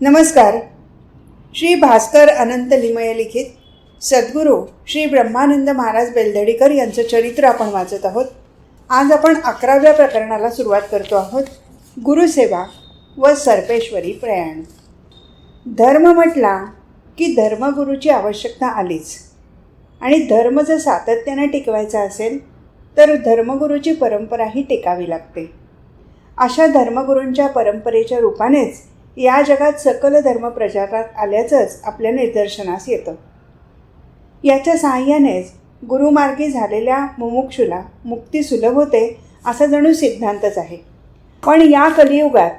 नमस्कार. श्री भास्कर अनंत लिमये लिखित सद्गुरू श्री ब्रह्मानंद महाराज बेलदडीकर यांचं चरित्र आपण वाचत आहोत. आज आपण अकराव्या प्रकरणाला सुरुवात करतो आहोत. गुरुसेवा व सर्पेश्वरी प्रयाण. धर्म म्हटला की धर्मगुरूची आवश्यकता आलीच. आणि धर्म जर सातत्याने टिकवायचा असेल तर धर्मगुरूची परंपराही टिकावी लागते. अशा धर्मगुरूंच्या परंपरेच्या रूपानेच या जगात सकल धर्म प्रचारात आल्याचंच आपल्या निदर्शनास येतं. याच्या सहाय्यानेच गुरुमार्गी झालेल्या मुमुक्षुला मुक्ती सुलभ होते असा जणू सिद्धांतच आहे. पण या कलियुगात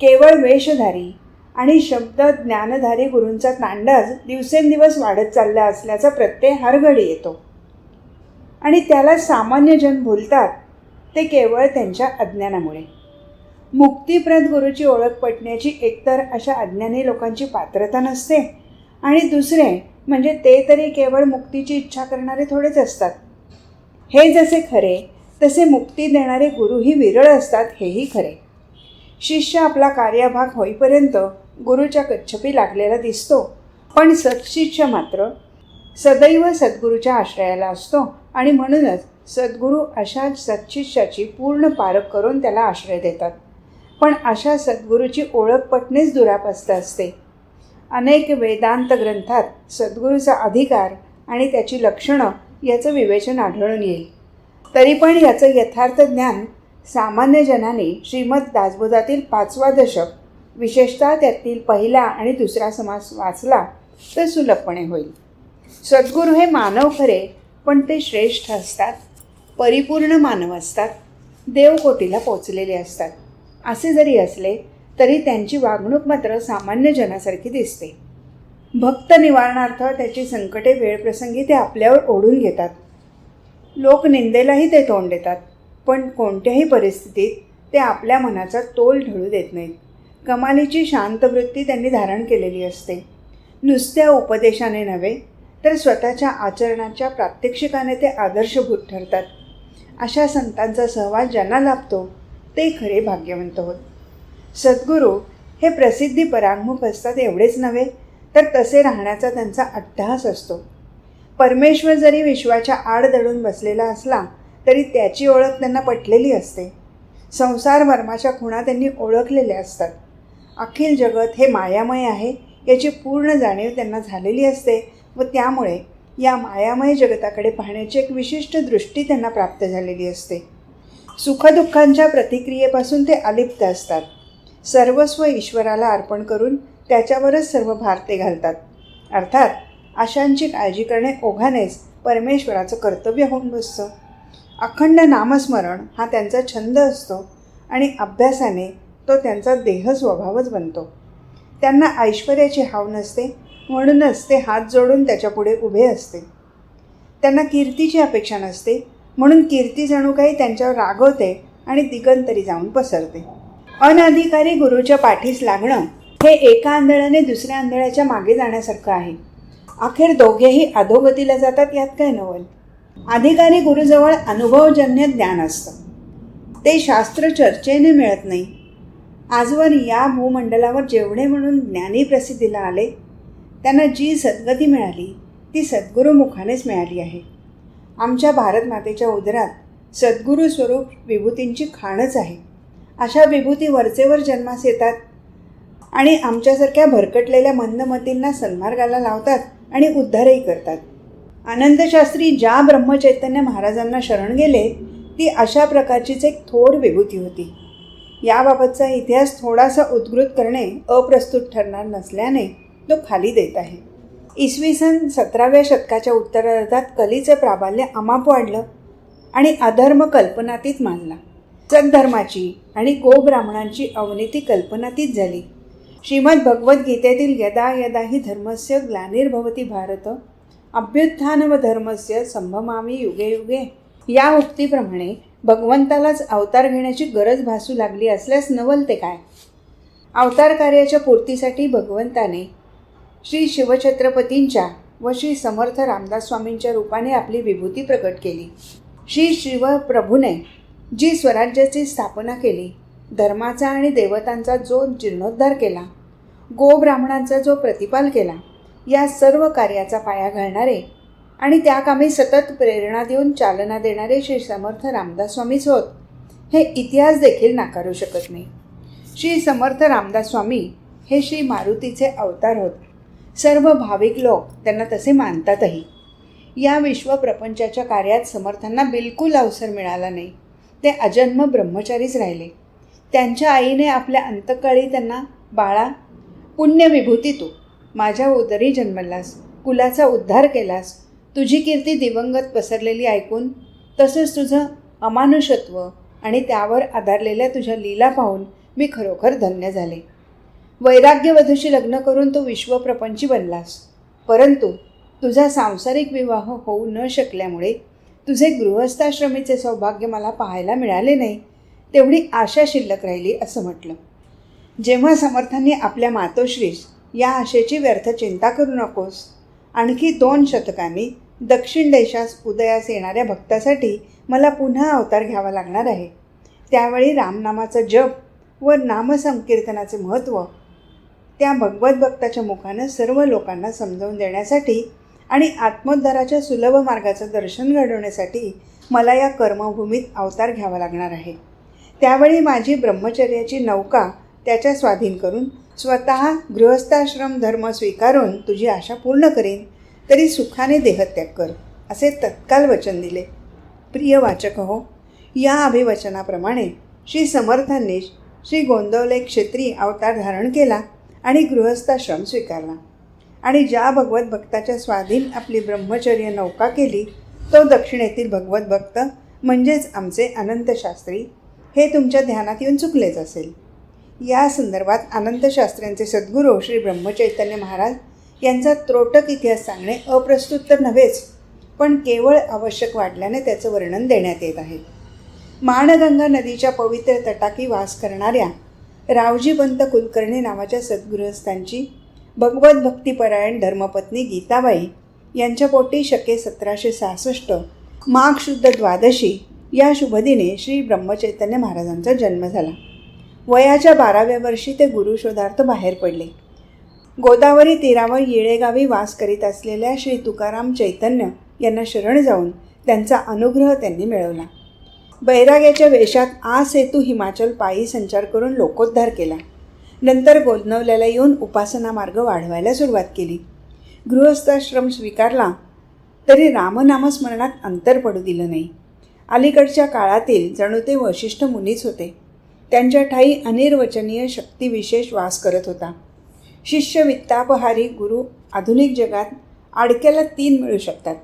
केवळ वेशधारी आणि शब्द ज्ञानधारी गुरूंचा तांडाज दिवसेंदिवस वाढत चालला असल्याचा प्रत्यय हरघडी येतो. आणि त्याला सामान्य जन भुलतात ते केवळ त्यांच्या अज्ञानामुळे. मुक्तिप्रद गुरुची ओळख पटण्याची एकतर अशा अज्ञानी लोकांची पात्रता नसते. आणि दुसरे म्हणजे ते तरी केवळ मुक्तीची इच्छा करणारे थोडेच असतात. हे जसे खरे तसे मुक्ती देणारे गुरुही विरळ असतात हेही खरे. शिष्य आपला कार्यभाग होईपर्यंत गुरुच्या कच्छपी लागलेला दिसतो. पण सत्शिष्य मात्र सदैव सद्गुरूच्या आश्रयाला असतो आणि म्हणूनच सद्गुरू अशा सत्शिष्याची पूर्ण पारख करून त्याला आश्रय देतात. पण अशा सद्गुरूची ओळख पटणेच दुरापस्त असते. अनेक वेदांत ग्रंथात सद्गुरूचा अधिकार आणि त्याची लक्षणं याचं विवेचन आढळून येईल. तरी पण याचं यथार्थ ज्ञान सामान्य जनाने श्रीमद दासबोधातील पाचवा दशक विशेषतः त्यातील पहिला आणि दुसरा समास वाचला तर सुलभपणे होईल. सद्गुरू हे मानव खरे पण ते श्रेष्ठ असतात. परिपूर्ण मानव असतात. देवकोटीला पोचलेले असतात. असे जरी असले तरी त्यांची वागणूक मात्र सामान्य जनासारखी दिसते. भक्त निवारणार्थ त्याची संकटे वेळप्रसंगी ते आपल्यावर ओढून घेतात. लोक निंदेलाही ते तोंड देतात पण कोणत्याही परिस्थितीत ते आपल्या मनाचा तोल ढळू देत नाहीत. कमालीची शांत वृत्ती त्यांनी धारण केलेली असते. नुसत्या उपदेशाने नव्हे तर स्वतःच्या आचरणाच्या प्रात्यक्षिकाने ते आदर्शभूत ठरतात. अशा संतांचा सहवास ज्यांना लाभतो ते खरे भाग्यवंत होत. सद्गुरू हे प्रसिद्धी परांगमुख असतात एवढेच नव्हे तर तसे राहण्याचा त्यांचा अट्टहास असतो. परमेश्वर जरी विश्वाच्या आड दडून बसलेला असला तरी त्याची ओळख त्यांना पटलेली असते. संसार वर्माच्या खुणा त्यांनी ओळखलेल्या असतात. अखिल जगत हे मायामय आहे याची पूर्ण जाणीव त्यांना झालेली असते व त्यामुळे या मायामय जगताकडे पाहण्याची एक विशिष्ट दृष्टी त्यांना प्राप्त झालेली असते. सुखदुःखांच्या प्रतिक्रियेपासून ते अलिप्त असतात. सर्वस्व ईश्वराला अर्पण करून त्याच्यावरच सर्व भारते घालतात. अर्थात अशांची काळजी करणे ओघानेच परमेश्वराचं कर्तव्य होऊन बसतं. अखंड नामस्मरण हा त्यांचा छंद असतो आणि अभ्यासाने तो त्यांचा देह स्वभावच बनतो. त्यांना ऐश्वर्याची हाव नसते म्हणूनच ते हात जोडून त्याच्यापुढे उभे असते. त्यांना कीर्तीची अपेक्षा नसते म्हणून कीर्ती जणू काही त्यांच्यावर रागवते आणि दिगंतरी जाऊन पसरते. अनाधिकारी गुरुच्या पाठीस लागणं हे एका आंधळ्याने दुसऱ्या आंधळ्याच्या मागे जाण्यासारखं आहे. अखेर दोघेही अधोगतीला जातात यात काय नवल? अधिकारी गुरुजवळ अनुभवजन्य ज्ञान असतं. ते शास्त्र चर्चेने मिळत नाही. आजवर या भूमंडलावर जेवढे म्हणून ज्ञानी प्रसिद्धीला आले. त्यांना जी सद्गती मिळाली ती सद्गुरुमुखानेच मिळाली आहे. आमच्या भारत मातेच्या उदरात सद्गुरू स्वरूप विभूतींची खाणच आहे. अशा विभूती वरचेवर जन्मास येतात आणि आमच्यासारख्या भरकटलेल्या मंदमतींना सन्मार्गाला लावतात आणि उद्धारही करतात. आनंदशास्त्री ज्या ब्रह्मचैतन्य महाराजांना शरण गेले ती अशा प्रकारचीच एक थोर विभूती होती. याबाबतचा इतिहास थोडासा उद्गृत करणे अप्रस्तुत ठरणार नसल्याने तो खाली देत आहे. इसवी सन सतराव्या शतकाच्या उत्तरार्धात कलीचं प्राबल्य अमाप वाढलं आणि अधर्म कल्पनातीत मानला सद्धर्माची आणि गोब्राह्मणांची अवनीती कल्पनातीत झाली. श्रीमद भगवद्गीतेतील यदा यदा ही धर्मस्य ग्लानिर्भवती भारत अभ्युत्थान व धर्मस्य संभमामी युगे युगे. या उक्तीप्रमाणे भगवंतालाच अवतार घेण्याची गरज भासू लागली असल्यास नवल ते काय? अवतार कार्याच्या पूर्तीसाठी भगवंताने श्री शिवछत्रपतींच्या व श्री समर्थ रामदास स्वामींच्या रूपाने आपली विभूती प्रकट केली. श्री शिवप्रभूने जी स्वराज्याची स्थापना केली धर्माचा आणि देवतांचा जो जीर्णोद्धार केला गो ब्राह्मणांचा जो प्रतिपाल केला या सर्व कार्याचा पाया घालणारे आणि त्या कामी सतत प्रेरणा देऊन चालना देणारे श्री समर्थ रामदास स्वामीच होत हे इतिहास देखील नाकारू शकत नाही. श्री समर्थ रामदास स्वामी हे श्री मारुतीचे अवतार होत. सर्व भाविक लोक त्यांना तसे मानतातही. या विश्वप्रपंचाच्या कार्यात समर्थांना बिलकुल अवसर मिळाला नाही. ते अजन्म ब्रह्मचारीच राहिले. त्यांच्या आईने आपल्या अंतकाळी त्यांना बाळा पुण्यविभूती तू माझ्या उदरी जन्मलास. कुलाचा उद्धार केलास. तुझी कीर्ती दिवंगत पसरलेली ऐकून. तसंच तुझं अमानुषत्व आणि त्यावर आधारलेल्या तुझ्या लीला पाहून मी खरोखर धन्य झाले. वैराग्यवधूशी लग्न करून तू विश्वप्रपंची बनलास. परंतु तुझा सांसारिक विवाह होऊ न शकल्यामुळे तुझे गृहस्थाश्रमीचे सौभाग्य मला पाहायला मिळाले नाही तेवढी आशा शिल्लक राहिली असं म्हटलं. जेव्हा समर्थांनी आपल्या मातोश्रीस या आशेची व्यर्थ चिंता करू नकोस आणखी दोन शतकांनी दक्षिण देशास उदयास येणाऱ्या भक्तासाठी मला पुन्हा अवतार घ्यावा लागणार आहे. त्यावेळी रामनामाचा जप व नामसंकीर्तनाचे महत्त्व त्या भगवत भक्ताच्या मुखानं सर्व लोकांना समजावून देण्यासाठी आणि आत्मोद्धाराच्या सुलभ मार्गाचं दर्शन घडवण्यासाठी मला या कर्मभूमीत अवतार घ्यावा लागणार आहे. त्यावेळी माझी ब्रह्मचर्याची नौका त्याच्या स्वाधीन करून स्वतः गृहस्थाश्रम धर्म स्वीकारून तुझी आशा पूर्ण करीन तरी सुखाने देहत्याग कर असे तत्काल वचन दिले. प्रिय वाचक हो या अभिवचनाप्रमाणे श्री समर्थांनी श्री गोंदवले क्षेत्री अवतार धारण केला आणि गृहस्थाश्रम स्वीकारला. आणि ज्या भगवत भक्ताच्या स्वाधीन आपली ब्रह्मचर्य नौका केली तो दक्षिणेतील भगवत भक्त म्हणजेच आमचे अनंतशास्त्री हे तुमच्या ध्यानात येऊन चुकलेच असेल. या संदर्भात अनंतशास्त्र्यांचे सद्गुरू श्री ब्रह्मचैतन्य महाराज यांचा त्रोटक इतिहास सांगणे अप्रस्तुत तर नव्हेच पण केवळ आवश्यक वाटल्याने त्याचं वर्णन देण्यात येत आहे. माणगंगा नदीच्या पवित्र तटाकी वास करणाऱ्या रावजीपंत कुलकर्णी नावाच्या सद्गृहस्थांची भगवत भक्तिपरायण धर्मपत्नी गीताबाई यांच्या पोटी शके सतराशे सहासष्ट माघ शुद्ध द्वादशी या शुभदिने श्री ब्रह्मचैतन्य महाराजांचा जन्म झाला. वयाच्या बाराव्या वर्षी ते गुरुशोधार्थ बाहेर पडले. गोदावरी तीरावर येळेगावी वास करीत असलेल्या श्री तुकाराम चैतन्य यांना शरण जाऊन त्यांचा अनुग्रह त्यांनी मिळवला. बैराग्याच्या वेशात आ सेतू हिमाचल पायी संचार करून लोकोद्धार केला. नंतर गोंदवल्याला येऊन उपासना मार्ग वाढवायला सुरुवात केली. गृहस्थाश्रम स्वीकारला तरी रामनामस्मरणात अंतर पडू दिलं नाही. अलीकडच्या काळातील जणू ते वशिष्ठ मुनीच होते. त्यांच्या ठाई अनिर्वचनीय शक्तीविशेष वास करत होता. शिष्य वित्तापहारी गुरु आधुनिक जगात आडक्याला तीन मिळू शकतात.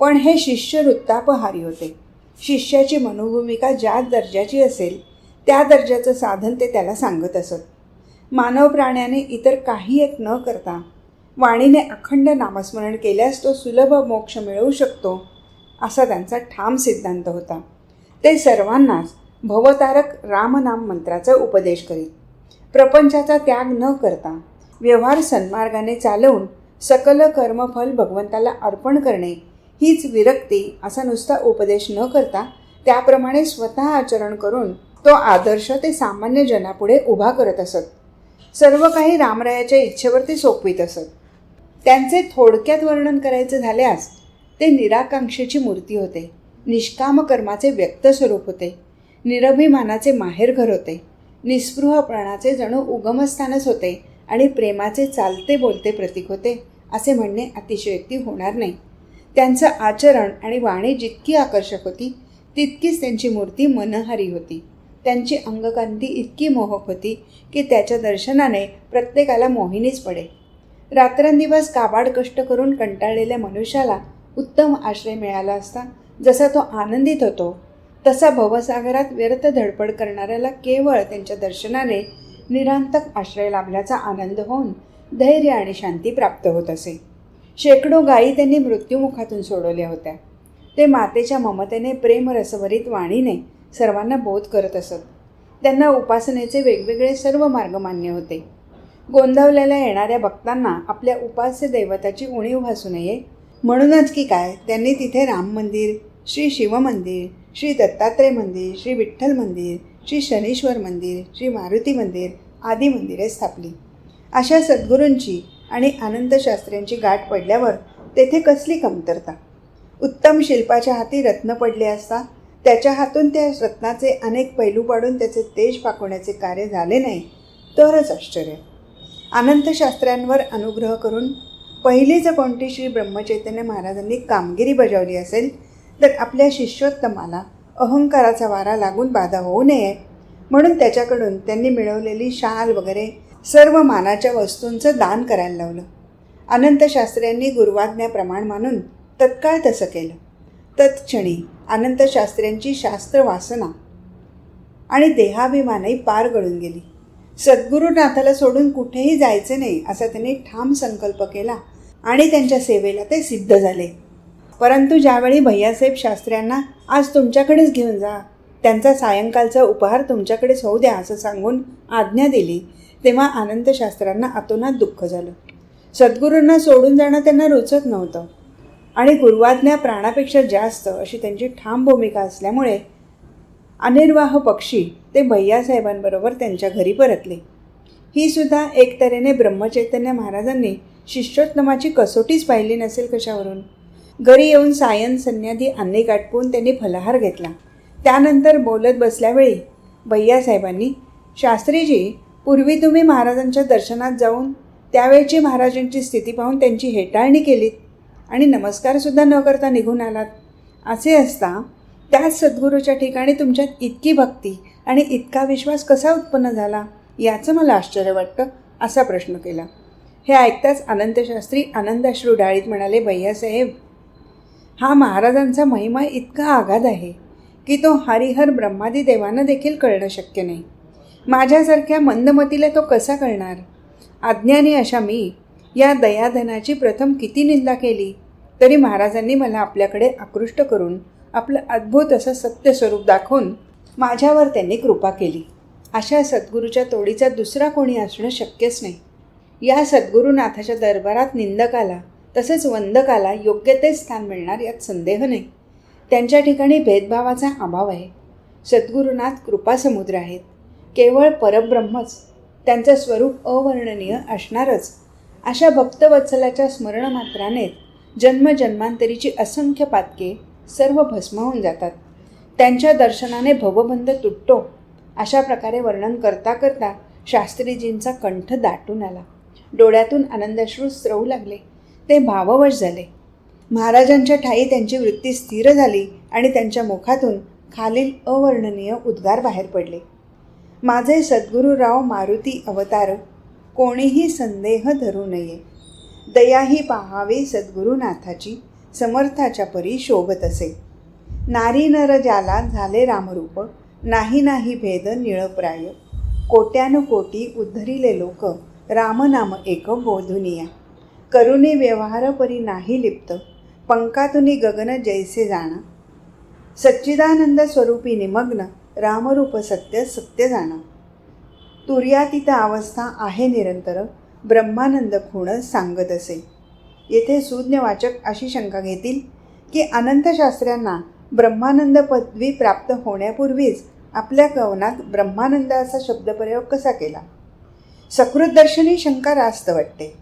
पण हे शिष्य वृत्तापहारी होते. शिष्याची मनोभूमिका ज्या दर्जाची असेल त्या दर्जाचं साधन ते त्याला सांगत असत. मानव प्राण्याने इतर काही एक न करता वाणीने अखंड नामस्मरण केल्यास तो सुलभ मोक्ष मिळवू शकतो असा त्यांचा ठाम सिद्धांत होता. ते सर्वांनाच भवतारक रामनाम मंत्राचा उपदेश करीत. प्रपंचाचा त्याग न करता व्यवहार सन्मार्गाने चालवून सकल कर्मफल भगवंताला अर्पण करणे हीच विरक्ती असा नुसता उपदेश न करता त्याप्रमाणे स्वतः आचरण करून तो आदर्श ते सामान्य जनापुढे उभा करत असत. सर्व काही रामरायाच्या इच्छेवर ते सोपवीत असत. त्यांचे थोडक्यात वर्णन करायचे झाल्यास ते निराकांक्षेची मूर्ती होते. निष्काम कर्माचे व्यक्त स्वरूप होते. निरभिमानाचे माहेरघर होते. निस्पृहपणाचे जणू उगमस्थानच होते आणि प्रेमाचे चालते बोलते प्रतीक होते असे म्हणणे अतिशयोक्ती होणार नाही. त्यांचं आचरण आणि वाणी जितकी आकर्षक होती तितकीच त्यांची मूर्ती मनहारी होती. त्यांची अंगकांती इतकी मोहक होती की त्याच्या दर्शनाने प्रत्येकाला मोहिनीच पडे. रात्रंदिवस काबाड कष्ट करून कंटाळलेल्या मनुष्याला उत्तम आश्रय मिळाला असता जसा तो आनंदित होतो तसा भवसागरात व्यर्थ धडपड करणाऱ्याला केवळ त्यांच्या दर्शनाने निरांतक आश्रय लाभल्याचा आनंद होऊन धैर्य आणि शांती प्राप्त होत असे. शेकडो गायी त्यांनी मृत्युमुखातून सोडवल्या होत्या. ते मातेच्या ममतेने प्रेमरसभरीत वाणीने सर्वांना बोध करत असत. त्यांना उपासनेचे वेगवेगळे सर्व मार्ग मान्य होते. गोंधवलेल्या येणाऱ्या भक्तांना आपल्या उपास्य दैवताची उणीव भासू नये. म्हणूनच की काय त्यांनी तिथे राम मंदिर श्री शिव मंदिर श्री दत्तात्रय मंदिर श्री विठ्ठल मंदिर श्री शनीश्वर मंदिर श्री मारुती मंदिर आदी मंदिरे स्थापली. अशा सद्गुरूंची आणि आनंदशास्त्र्यांची गाठ पडल्यावर तेथे कसली कमतरता? उत्तम शिल्पाच्या हाती रत्न पडले असता त्याच्या हातून त्या रत्नाचे अनेक पैलू पाडून त्याचे तेज पाकवण्याचे कार्य झाले नाही तरच आश्चर्य. आनंदशास्त्र्यांवर अनुग्रह करून पहिली जर कोणती श्री ब्रह्मचैतन्य महाराजांनी कामगिरी बजावली असेल तर आपल्या शिष्योत्तमाला अहंकाराचा वारा लागून बाधा होऊ नये. म्हणून त्याच्याकडून त्यांनी मिळवलेली शाल वगैरे सर्व मानाच्या वस्तूंचं दान करायला लावलं. अनंतशास्त्र्यांनी गुरुवाज्ञा प्रमाण मानून तत्काळ तसं केलं. तत्क्षणी अनंतशास्त्र्यांची शास्त्र वासना आणि देहाभिमानही पार गळून गेली. सद्गुरुनाथाला सोडून कुठेही जायचे नाही असा त्यांनी ठाम संकल्प केला आणि त्यांच्या सेवेला ते सिद्ध झाले. परंतु ज्यावेळी भैयासाहेब शास्त्र्यांना आज तुमच्याकडेच घेऊन जा त्यांचा सायंकाळचा उपहार तुमच्याकडेच होऊ द्या असं सांगून आज्ञा दिली तेव्हा आनंदशास्त्रांना अतोनात दुःख झालं. सद्गुरूंना सोडून जाणं त्यांना रुचत नव्हतं. आणि गुरुवाज्ञा प्राणापेक्षा जास्त अशी त्यांची ठाम भूमिका असल्यामुळे अनिर्वाह पक्षी ते भैयासाहेबांबरोबर त्यांच्या घरी परतले. ही सुद्धा एक तऱ्हेने ब्रह्मचैतन्य महाराजांनी शिष्योत्तमाची कसोटीच पाहिली नसेल कशावरून. घरी येऊन सायन संन्यादी अन्नी गाठपून त्यांनी फलाहार घेतला. त्यानंतर बोलत बसल्यावेळी भैयासाहेबांनी शास्त्रीजी पूर्वी तुम्ही महाराजांच्या दर्शनात जाऊन त्यावेळची महाराजांची स्थिती पाहून त्यांची हेटाळणी केलीत आणि नमस्कारसुद्धा न करता निघून आलात. असे असता त्याच सद्गुरूच्या ठिकाणी तुमच्यात इतकी भक्ती आणि इतका विश्वास कसा उत्पन्न झाला याचं मला आश्चर्य वाटतं असा प्रश्न केला. हे ऐकताच अनंतशास्त्री आनंदाश्रू डाळीत म्हणाले भैयासाहेब हा महाराजांचा महिमा इतका आघात आहे की तो हरिहर ब्रह्मादी देवांना देखील कळणं शक्य नाही. माझ्यासारख्या मंदमतीला तो कसा कळणार? अज्ञानी अशा मी या दयाधनाची प्रथम किती निंदा केली तरी महाराजांनी मला आपल्याकडे आकृष्ट करून आपलं अद्भुत असं सत्यस्वरूप दाखवून माझ्यावर त्यांनी कृपा केली. अशा सद्गुरूच्या तोडीचा दुसरा कोणी असणं शक्यच नाही. या सद्गुरुनाथाच्या दरबारात निंदकाला तसेच वंदकाला योग्य ते स्थान मिळणार यात संदेह नाही. त्यांच्या ठिकाणी भेदभावाचा अभाव आहे. सद्गुरुनाथ कृपासमुद्र आहेत. केवळ परब्रह्मच त्यांचं स्वरूप अवर्णनीय असणारच. अशा भक्तवत्सलाच्या स्मरणमात्राने जन्मजन्मांतरीची असंख्य पातके सर्व भस्म होऊन जातात. त्यांच्या दर्शनाने भवबंध तुटतो. अशा प्रकारे वर्णन करता करता शास्त्रीजींचा कंठ दाटून आला. डोळ्यातून आनंदाश्रू स्रवू लागले. ते भाववश झाले. महाराजांच्या ठाई त्यांची वृत्ती स्थिर झाली आणि त्यांच्या मुखातून खालील अवर्णनीय उद्गार बाहेर पडले. माझे सद्गुरुराव मारुती अवतार कोणीही संदेह धरू नये. दयाही पाहावे सद्गुरुनाथाची समर्थाच्या परी शोभत असे. नारी नर ज्याला झाले रामरूप नाही नाही भेद निळप्राय. कोट्यानुकोटी उद्धरिले लोक रामनाम एक बोधुनिया. करुणी व्यवहार परी नाही लिप्त पंकातुनी गगन जैसे जाणा. सच्चिदानंद स्वरूपी निमग्न रामरूप सत्य सत्य जाणा. तुर्यातीत अवस्था आहे निरंतर ब्रह्मानंद खूण सांगत असे. येथे सूज्ञवाचक अशी शंका घेतील की अनंतशास्त्र्यांना ब्रह्मानंद पदवी प्राप्त होण्यापूर्वीच आपल्या कवनात ब्रह्मानंद असा शब्दप्रयोग कसा केला? सकृतदर्शनी शंका रास्त वाटते.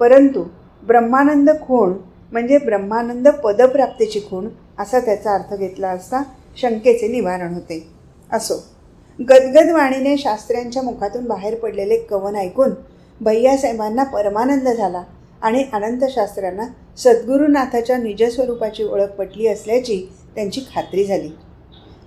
परंतु ब्रह्मानंद खूण म्हणजे ब्रह्मानंद पदप्राप्तीची खूण असा त्याचा अर्थ घेतला असता शंकेचे निवारण होते. असो. गदगद वाणीने शास्त्र्यांच्या मुखातून बाहेर पडलेले कवन ऐकून भैयासाहेबांना परमानंद झाला आणि अनंतशास्त्र्यांना सद्गुरुनाथाच्या निजस्वरूपाची ओळख पटली असल्याची त्यांची खात्री झाली.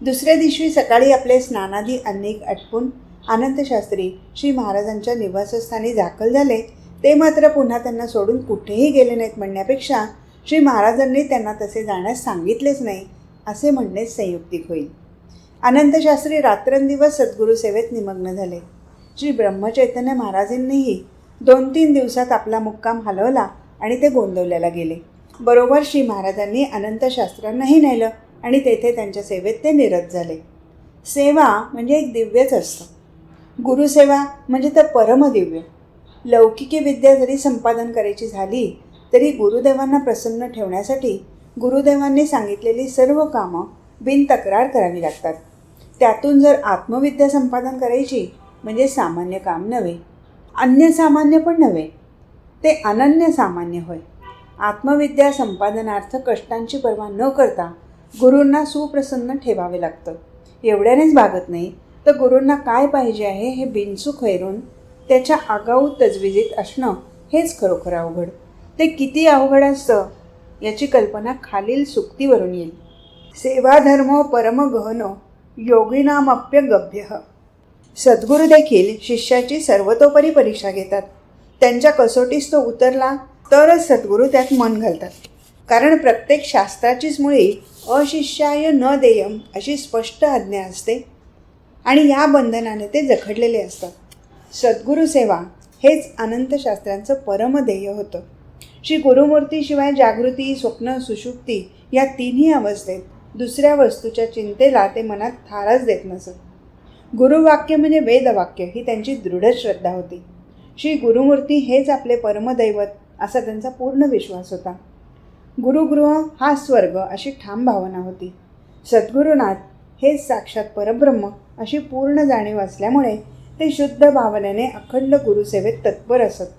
दुसऱ्या दिवशी सकाळी आपले स्नानादी अनेक आटपून अनंतशास्त्री श्री महाराजांच्या निवासस्थानी दाखल झाले ते मात्र पुन्हा त्यांना सोडून कुठेही गेले नाहीत म्हणण्यापेक्षा श्री महाराजांनी त्यांना तसे जाण्यास सांगितलेच नाही असे म्हणणे संयुक्तिक होईल. अनंतशास्त्री रात्रंदिवस सद्गुरुसेवेत निमग्न झाले. श्री ब्रह्मचैतन्य महाराजांनीही दोन तीन दिवसात आपला मुक्काम हलवला आणि ते गोंदवल्याला गेले. बरोबर श्री महाराजांनी अनंतशास्त्रांनाही नेलं आणि तेथे त्यांच्या सेवेत ते निरत झाले. सेवा म्हणजे एक दिव्यच असतं. गुरुसेवा म्हणजे तर परमदिव्य लौकिकी विद्या जरी संपादन करायची झाली तरी गुरुदेवांना प्रसन्न ठेवण्यासाठी गुरुदेवांनी सांगितलेली सर्व कामं बिनतक्रार करावी लागतात. त्यातून जर आत्मविद्या संपादन करायची म्हणजे सामान्य काम नव्हे अन्यसामान्य पण नव्हे ते अनन्य सामान्य होय. आत्मविद्या संपादनार्थ कष्टांची पर्वा न करता गुरूंना सुप्रसन्न ठेवावे लागतं. एवढ्यानेच भागत नाही तर गुरूंना काय पाहिजे आहे हे बिनचूक हैरून त्याच्या आगाऊ तजविजीत असणं हेच खरोखर अवघड. ते किती अवघड असतं याची कल्पना खालील सुक्तीवरून येईल. सेवाधर्म परमगहनो योगिनामप्य गभ्य सद्गुरू देखील शिष्याची सर्वतोपरी परीक्षा घेतात. त्यांच्या कसोटीस तो उतरला तरच सद्गुरू त्यात मन घालतात. कारण प्रत्येक शास्त्राचीच मुळी अशिष्याय न देयम अशी स्पष्ट आज्ञा असते. आणि या बंधनाने ते जखडलेले असतात. सद्गुरू सेवा हेच अनंतशास्त्रांचं परमध्येय होतं. श्री गुरुमूर्तीशिवाय जागृती स्वप्न सुषुप्ती या तिन्ही अवस्थेत दुसऱ्या वस्तूच्या चिंतेला ते मनात थारच देत नसत. गुरुवाक्य म्हणजे वेदवाक्य ही त्यांची दृढ श्रद्धा होती. श्री गुरुमूर्ती हेच आपले परमदैवत असा त्यांचा पूर्ण विश्वास होता. गुरुगृह हा स्वर्ग अशी ठाम भावना होती. सद्गुरुनाथ हेच साक्षात परब्रह्म अशी पूर्ण जाणीव असल्यामुळे ते शुद्ध भावनेने अखंड गुरुसेवेत तत्पर असत.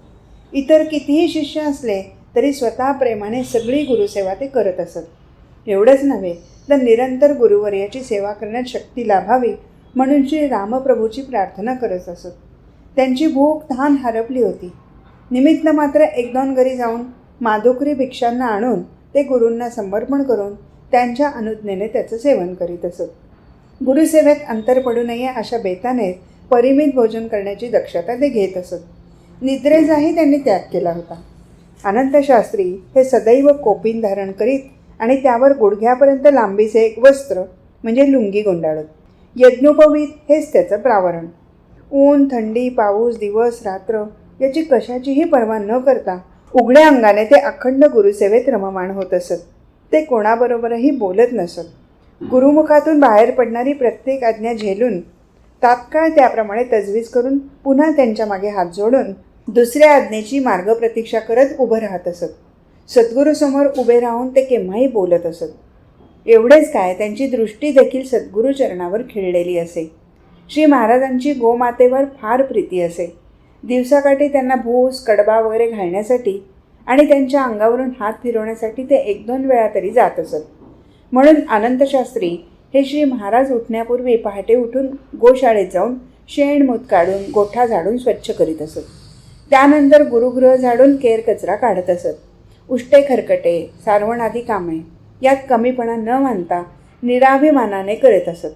इतर कितीही शिष्य असले तरी स्वतः प्रेमाने सगळी गुरुसेवा ते करत असत. एवढंच नव्हे तर निरंतर गुरुवर्याची सेवा करण्यात शक्ती लाभावी म्हणून श्री रामप्रभूची प्रार्थना करत असत. त्यांची भूक तहान हरपली होती. निमित्त मात्र एक दोन घरी जाऊन माधुकरी भिक्षांना आणून ते गुरूंना समर्पण करून त्यांच्या अनुज्ञेने त्याचं सेवन करीत असत. गुरुसेवेत अंतर पडू नये अशा बेताने परिमित भोजन करण्याची दक्षता ते घेत असत. निद्रेचाही त्यांनी त्याग केला होता. अनंतशास्त्री हे सदैव कोपीन धारण करीत आणि त्यावर गुडघ्यापर्यंत लांबीचे एक वस्त्र म्हणजे लुंगी गुंडाळत. यज्ञोपवीत हेच त्याचं प्रावरण. ऊन थंडी पाऊस दिवस रात्र याची कशाचीही पर्वा न करता उघड्या अंगाने ते अखंड गुरुसेवेत रममाण होत असत. ते कोणाबरोबरही बोलत नसत. गुरुमुखातून बाहेर पडणारी प्रत्येक आज्ञा झेलून तात्काळ त्याप्रमाणे तजवीज करून पुन्हा त्यांच्या मागे हात जोडून दुसऱ्या आज्ञेची मार्ग प्रतीक्षा करत उभं राहत असत. सद्गुरूसमोर उभे राहून ते केव्हाही बोलत असत. एवढेच काय त्यांची दृष्टी देखील सद्गुरू चरणावर खिळलेली असे. श्री महाराजांची गोमातेवर फार प्रीती असे. दिवसाकाठी त्यांना भूस कडबा वगैरे घालण्यासाठी आणि त्यांच्या अंगावरून हात फिरवण्यासाठी ते एक दोन वेळा तरी जात असत. म्हणून अनंतशास्त्री हे श्री महाराज उठण्यापूर्वी पहाटे उठून गोशाळेत जाऊन शेण मूत काढून गोठा झाडून स्वच्छ करीत असत. त्यानंतर गुरुगृह झाडून केर कचरा काढत असत. उष्टे खरकटे सारवण आदी कामे यात कमीपणा न मानता निराभिमानाने करत असत.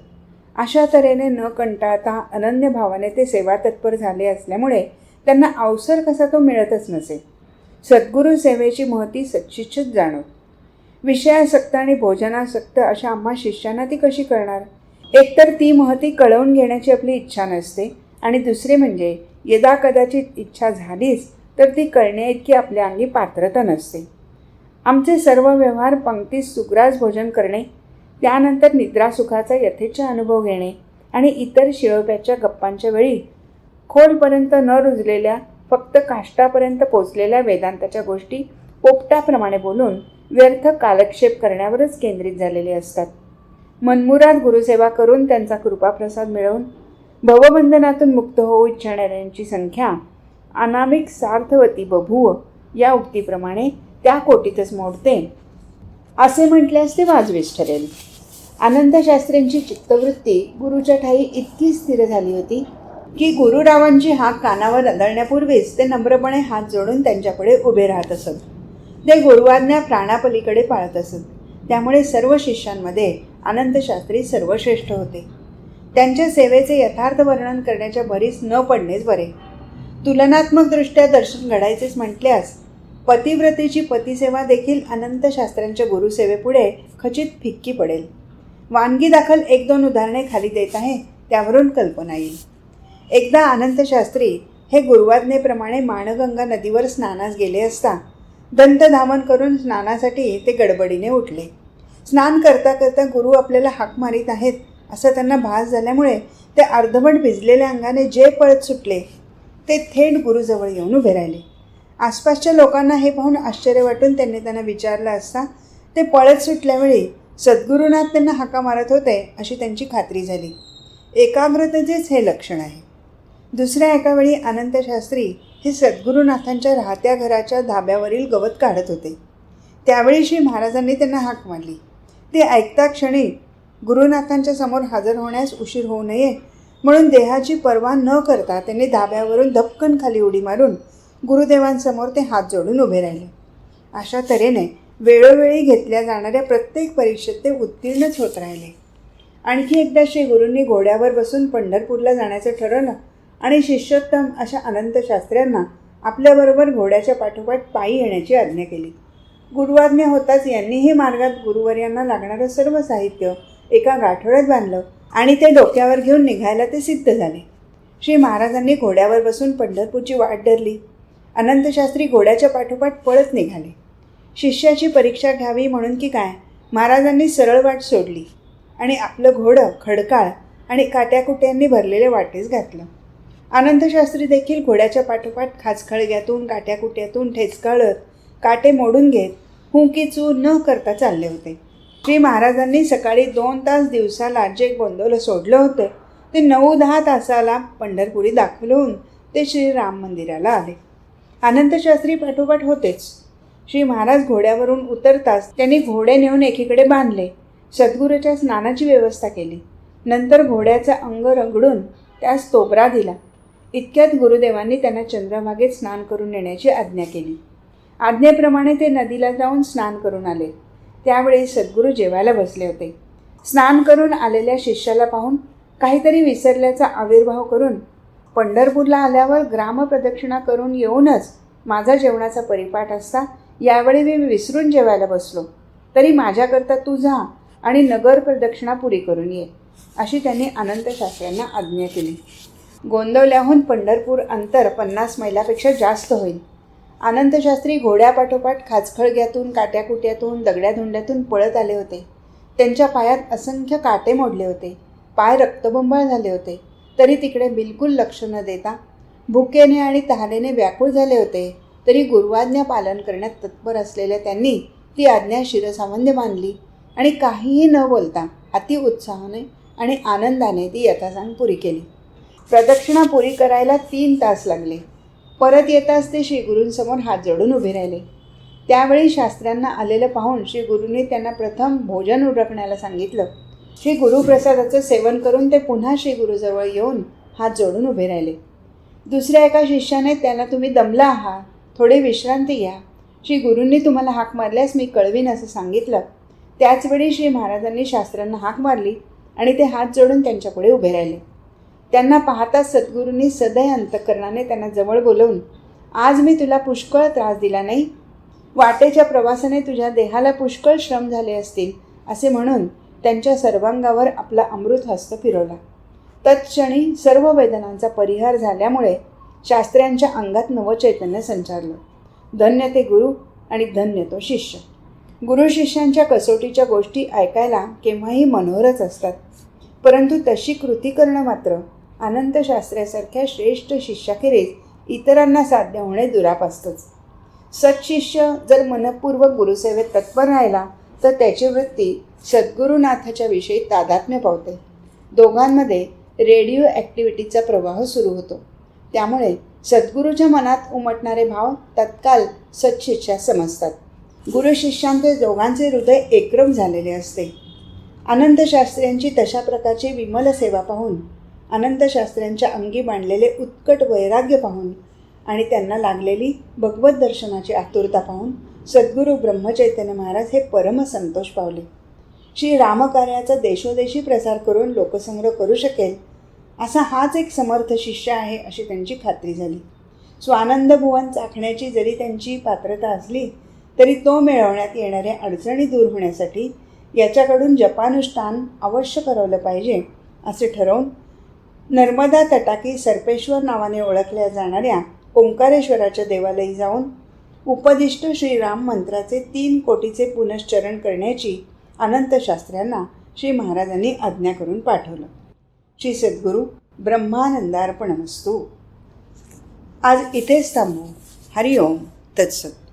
अशा तऱ्हेने न कंटाळता अनन्य भावाने ते सेवा तत्पर झाले असल्यामुळे त्यांना अवसर कसा तो मिळतच नसे. सद्गुरू सेवेची महती सच्चिच्छच जाणवत विषयासक्त आणि भोजनासक्त अशा आम्हा शिष्यांना ती कशी करणार? एकतर ती महती कळवून घेण्याची आपली इच्छा नसते आणि दुसरे म्हणजे यदा कदाचित इच्छा झालीच तर ती कळण्या इतकी आपल्या अंगी पात्रता नसते. आमचे सर्व व्यवहार पंक्तीस सुग्रास भोजन करणे त्यानंतर निद्रासुखाचा यथेच्छ अनुभव घेणे आणि इतर शिळोप्याच्या गप्पांच्या वेळी खोलपर्यंत न रुजलेल्या फक्त काष्टापर्यंत पोचलेल्या वेदांताच्या गोष्टी पोपटाप्रमाणे बोलून व्यर्थ कालक्षेप करण्यावरच केंद्रित झालेले असतात. मनमुराद गुरुसेवा करून त्यांचा कृपाप्रसाद मिळवून भवबंधनातून मुक्त होऊ इच्छिणाऱ्यांची संख्या अनामिक सार्थवती बभूव या उक्तीप्रमाणे त्या कोटीतच मोडते. असे म्हटल्यास ते वाजवीच ठरेल. आनंदशास्त्रींची चित्तवृत्ती गुरुच्या ठाई इतकी स्थिर झाली होती की गुरुरावांची हाक कानावर रदळण्यापूर्वीच ते नम्रपणे हात जोडून त्यांच्यापुढे उभे राहत असत. ते गुरुवाज्ञा प्राणापलीकडे पाळत असत. त्यामुळे सर्व शिष्यांमध्ये आनंदशास्त्री सर्वश्रेष्ठ होते. त्यांच्या सेवेचे यथार्थ वर्णन करण्याच्या भरीस न पडणेच बरे. तुलनात्मकदृष्ट्या दर्शन घडायचेच म्हटल्यास पतिव्रतेची पतिसेवा देखील अनंत शास्त्रांच्या गुरुसेवेपुढे खचित फिक्की पडेल. वानगी दाखल एक दोन उदाहरणे खाली देत आहे त्यावरून कल्पना येईल. एकदा अनंतशास्त्री हे गुरुवाज्ञेप्रमाणे माणगंगा नदीवर स्नानास गेले असता दंतधावन करून स्नानासाठी ते गडबडीने उठले. स्नान करता करता गुरु आपल्याला हाक मारीत आहेत असं त्यांना भास झाल्यामुळे ते अर्धवट भिजलेल्या अंगाने जे पळत सुटले ते थेट गुरुजवळ येऊन उभे राहिले. आसपासच्या लोकांना हे पाहून आश्चर्य वाटून त्यांनी त्यांना विचारलं असता ते पळत सुटल्यावेळी सद्गुरुनाथ त्यांना हाका मारत होते अशी त्यांची खात्री झाली. एकाग्रतेचेच हे लक्षण आहे. दुसऱ्या एका वेळी शास्त्री हे सद्गुरुनाथांच्या राहत्या घराच्या धाब्यावरील गवत काढत होते. त्यावेळी श्री महाराजांनी त्यांना हाक मारली. ते ऐकता क्षणी गुरुनाथांच्या समोर हजर होण्यास उशीर होऊ नये म्हणून देहाची पर्वा न करता त्यांनी धाब्यावरून धपकन खाली उडी मारून गुरुदेवांसमोर ते हात जोडून उभे राहिले. अशा तऱ्हेने वेळोवेळी घेतल्या जाणाऱ्या प्रत्येक परीक्षेत ते उत्तीर्णच होत राहिले. आणखी एकदा श्री गुरूंनी घोड्यावर बसून पंढरपूरला जाण्याचं ठरवलं आणि शिष्योत्तम अशा अनंत शास्त्र्यांना आपल्याबरोबर घोड्याच्या पाठोपाठ पायी येण्याची आज्ञा केली. गुरुवाज्ञा होताच यांनीही मार्गात गुरुवर्यांना लागणारं सर्व साहित्य एका गाठोड्यात बांधलं आणि ते डोक्यावर घेऊन निघायला ते सिद्ध झाले. श्री महाराजांनी घोड्यावर बसून पंढरपूरची वाट धरली. अनंतशास्त्री घोड्याच्या पाठोपाठ पळत निघाले. शिष्याची परीक्षा घ्यावी म्हणून की काय? महाराजांनी सरळ वाट सोडली आणि आपलं घोडं खडकाळ आणि काट्याकुट्यांनी भरलेले वाटेस घातलं. अनंतशास्त्री देखील घोड्याच्या पाठोपाठ खाचखळग्यातून काट्याकुट्यातून ठेचकाळत काटे मोडून घेत हुंकी चू न करता चालले होते. श्री महाराजांनी सकाळी दोन तास दिवसाला जे गोंदवलं सोडलं होतं ते नऊ दहा तासाला पंढरपुरी दाखवून ते श्री राम मंदिराला आले. अनंतशास्त्री पाठोपाठ होतेच. श्री महाराज घोड्यावरून उतरताच त्यांनी घोडे नेऊन एकीकडे बांधले. सद्गुरूच्या स्नानाची व्यवस्था केली. नंतर घोड्याचं अंग रगडून त्यास तोबरा दिला. इतक्यात गुरुदेवांनी त्यांना चंद्रभागेत स्नान करून नेण्याची आज्ञा केली. आज्ञेप्रमाणे ते नदीला जाऊन स्नान करून आले. त्यावेळी सद्गुरू जेवायला बसले होते. स्नान करून आलेल्या शिष्याला पाहून काहीतरी विसरल्याचा आविर्भाव करून पंढरपूरला आल्यावर ग्रामप्रदक्षिणा करून येऊनच माझा जेवणाचा परिपाठ असता यावेळी मी विसरून जेवायला बसलो. तरी माझ्याकरता तू जा आणि नगर प्रदक्षिणा पुरी करून ये अशी त्यांनी अनंतशास्त्र्यांना आज्ञा केली. गोंदवल्याहून पंढरपूर अंतर पन्नास मैलापेक्षा जास्त होईल. आनंदशास्त्री घोड्यापाठोपाठ खाचखळग्यातून काट्याकुट्यातून दगड्याधुंड्यातून पळत आले होते. त्यांच्या पायात असंख्य काटे मोडले होते. पाय रक्तबंबाळ झाले होते. तरी तिकडे बिलकुल लक्ष न देता भुकेने आणि तहानेने व्याकुळ झाले होते. तरी गुरुवाज्ञा पालन करण्यात तत्पर असलेल्या त्यांनी ती आज्ञा शिरसावंद्य मानली आणि काहीही न बोलता अति उत्साहाने आणि आनंदाने ती यथासांग पुरी केली. प्रदक्षिणा पुरी करायला तीन तास लागले. परत येताच ते श्रीगुरूंसमोर हात जोडून उभे राहिले. त्यावेळी शास्त्र्यांना आलेलं पाहून श्री गुरूंनी त्यांना प्रथम भोजन उरकण्याला सांगितलं. श्री गुरुप्रसादाचं सेवन करून ते पुन्हा श्री गुरुजवळ येऊन हात जोडून उभे राहिले. दुसऱ्या एका शिष्याने त्यांना तुम्ही दमला आहात. थोडी विश्रांती घ्या. श्री गुरूंनी तुम्हाला हाक मारल्यास मी कळवीन असं सांगितलं. त्याचवेळी श्री महाराजांनी शास्त्रांना हाक मारली आणि ते हात जोडून त्यांच्यापुढे उभे राहिले. त्यांना पाहताच सद्गुरूंनी सदय अंतकरणाने त्यांना जवळ बोलवून आज मी तुला पुष्कळ त्रास दिला नाही. वाटेच्या प्रवासाने तुझ्या देहाला पुष्कळ श्रम झाले असतील असे म्हणून त्यांच्या सर्वांगावर आपला अमृत हस्त फिरवला. तत्क्षणी सर्व वेदनांचा परिहार झाल्यामुळे शास्त्र्यांच्या अंगात नवचैतन्य संचारलं. धन्य ते गुरु आणि धन्य तो शिष्य. गुरु शिष्यांच्या कसोटीच्या गोष्टी ऐकायला केव्हाही मनोहरच असतात. परंतु तशी कृती करणं मात्र आनंदशास्त्रासारख्या श्रेष्ठ शिष्याखेरीज इतरांना साध्य होणे दुरापास्तच. सत्शिष्य जर मनपूर्वक गुरुसेवेत तत्पर राहिला तर त्याची वृत्ती सद्गुरुनाथाच्या विषयी तादात्म्य पावते. दोघांमध्ये रेडिओ ॲक्टिव्हिटीचा प्रवाह सुरू होतो. त्यामुळे सद्गुरूच्या मनात उमटणारे भाव तत्काल सत्शिष्या समजतात. गुरु शिष्यांचे दोघांचे हृदय एकरम झालेले असते. आनंदशास्त्र्यांची तशा प्रकारची विमल सेवा पाहून आनंदशास्त्र्यांच्या अंगी मांडलेले उत्कट वैराग्य पाहून आणि त्यांना लागलेली भगवत दर्शनाची आतुरता पाहून सद्गुरू ब्रह्मचैतन्य महाराज हे परमसंतोष पावले. श्री रामकार्याचा देशोदेशी प्रसार करून लोकसंग्रह करू शकेल असा हाच एक समर्थ शिष्य आहे अशी त्यांची खात्री झाली. स्वानंद भुवन चाखण्याची जरी त्यांची पात्रता असली तरी तो मिळवण्यात येणाऱ्या अडचणी दूर होण्यासाठी याच्याकडून जपानुष्ठान अवश्य करवलं पाहिजे असे ठरवून नर्मदा तटाकी सर्पेश्वर नावाने ओळखल्या जाणाऱ्या ओंकारेश्वराच्या देवालयी जाऊन उपदिष्ट श्रीराम मंत्राचे तीन कोटीचे पुनश्चरण करण्याची अनंत शास्त्र्यांना श्री महाराजांनी आज्ञा करून पाठवलं. श्री सद्गुरू ब्रह्मानंदार्पणमस्तू. आज इथेच थांबू. हरिओम. तत्सत.